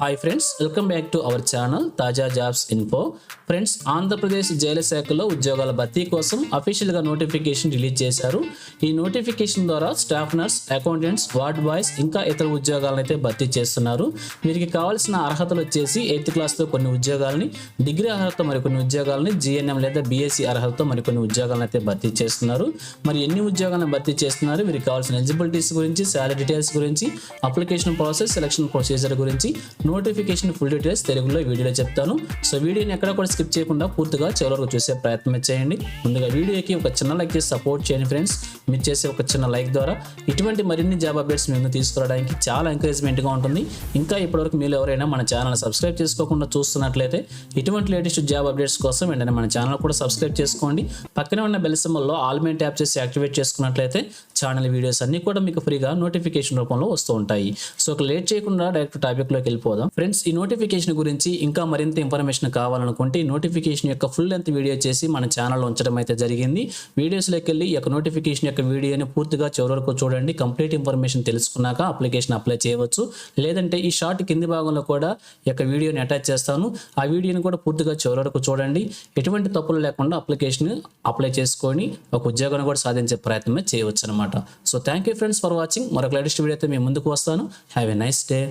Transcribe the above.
Hi friends welcome back to our channel తాజా jobs info friends Andhra Pradesh జైల శాఖలో ఉద్యోగాల భర్తీ కోసం అఫీషియల్గా నోటిఫికేషన్ రిలీజ్ చేశారు. ఈ నోటిఫికేషన్ ద్వారా staff nurse accountants ward boys ఇంకా ఇతర ఉద్యోగాలను అయితే భర్తీ చేస్తున్నారు. వీరికి కావాల్సిన అర్హతలు వచ్చేసి ఎయిత్ క్లాస్తో కొన్ని ఉద్యోగాలని డిగ్రీ అర్హత మరికొన్ని ఉద్యోగాలని జిఎన్ఎం లేదా బీఎస్సీ అర్హతతో మరికొన్ని ఉద్యోగాలను అయితే భర్తీ చేస్తున్నారు. మరి ఎన్ని ఉద్యోగాలను భర్తీ చేస్తున్నారు? వీరికి కావాల్సిన ఎలిజిబిలిటీస్ గురించి శాలరీ డీటెయిల్స్ గురించి అప్లికేషన్ ప్రాసెస్ సెలక్షన్ ప్రొసీజర్ గురించి నోటిఫికేషన్ ఫుల్ డీటెయిల్స్ తెలుగులో వీడియోలో చెప్తాను. సో వీడియోని ఎక్కడ కూడా స్కిప్ చేయకుండా పూర్తిగా చివరి చూసే ప్రయత్నం చేయండి. ముందుగా వీడియోకి ఒక చిన్న లైక్ చేసి సపోర్ట్ చేయండి ఫ్రెండ్స్ మీరు చేసే ఒక చిన్న లైక్ ద్వారా ఇటువంటి మరిన్ని జాబ్ అప్డేట్స్ మేము తీసుకురావడానికి చాలా ఎంకరేజ్మెంట్గా ఉంటుంది. ఇంకా ఇప్పటివరకు మీరు ఎవరైనా మన ఛానల్ సబ్స్క్రైబ్ చేసుకోకుండా చూస్తున్నట్లయితే ఇటువంటి లేటెస్ట్ జాబ్ అప్డేట్స్ కోసం వెంటనే మన ఛానల్ కూడా సబ్స్క్రైబ్ చేసుకోండి. పక్కనే ఉన్న బెల్ సింబల్లో ఆల్ మెయిన్ ట్యాప్ చేసి యాక్టివేట్ చేసుకున్నట్లయితే ఛానల్ వీడియోస్ అన్నీ కూడా మీకు ఫ్రీగా నోటిఫికేషన్ రూపంలో వస్తూ ఉంటాయి. సో ఒక లేట్ చేయకుండా డైరెక్ట్ టాపిక్లోకి వెళ్ళిపోదాం. ఫ్రెండ్స్ ఈ నోటిఫికేషన్ గురించి ఇంకా మరింత ఇన్ఫర్మేషన్ కావాలనుకుంటే ఈ నోటిఫికేషన్ యొక్క ఫుల్ లెంత్ వీడియో చేసి మన ఛానల్లో ఉంచడం అయితే జరిగింది. వీడియోస్లోకి వెళ్ళి ఈ యొక్క నోటిఫికేషన్ యొక్క వీడియోని పూర్తిగా చివరి వరకు చూడండి. కంప్లీట్ ఇన్ఫర్మేషన్ తెలుసుకున్నాక అప్లికేషన్ అప్లై చేయవచ్చు. లేదంటే ఈ షార్ట్ కింది భాగంలో కూడా యొక్క వీడియోని అటాచ్ చేస్తాను. ఆ వీడియోని కూడా పూర్తిగా చివరి వరకు చూడండి. ఎటువంటి తప్పులు లేకుండా అప్లికేషన్ అప్లై చేసుకొని ఒక ఉద్యోగాన్ని కూడా సాధించే ప్రయత్నమే చేయవచ్చు అనమాట so thank you friends for watching మరొక లేటెస్ట్ వీడియో అయితే మేము ముందుకు వస్తాను. Have a nice day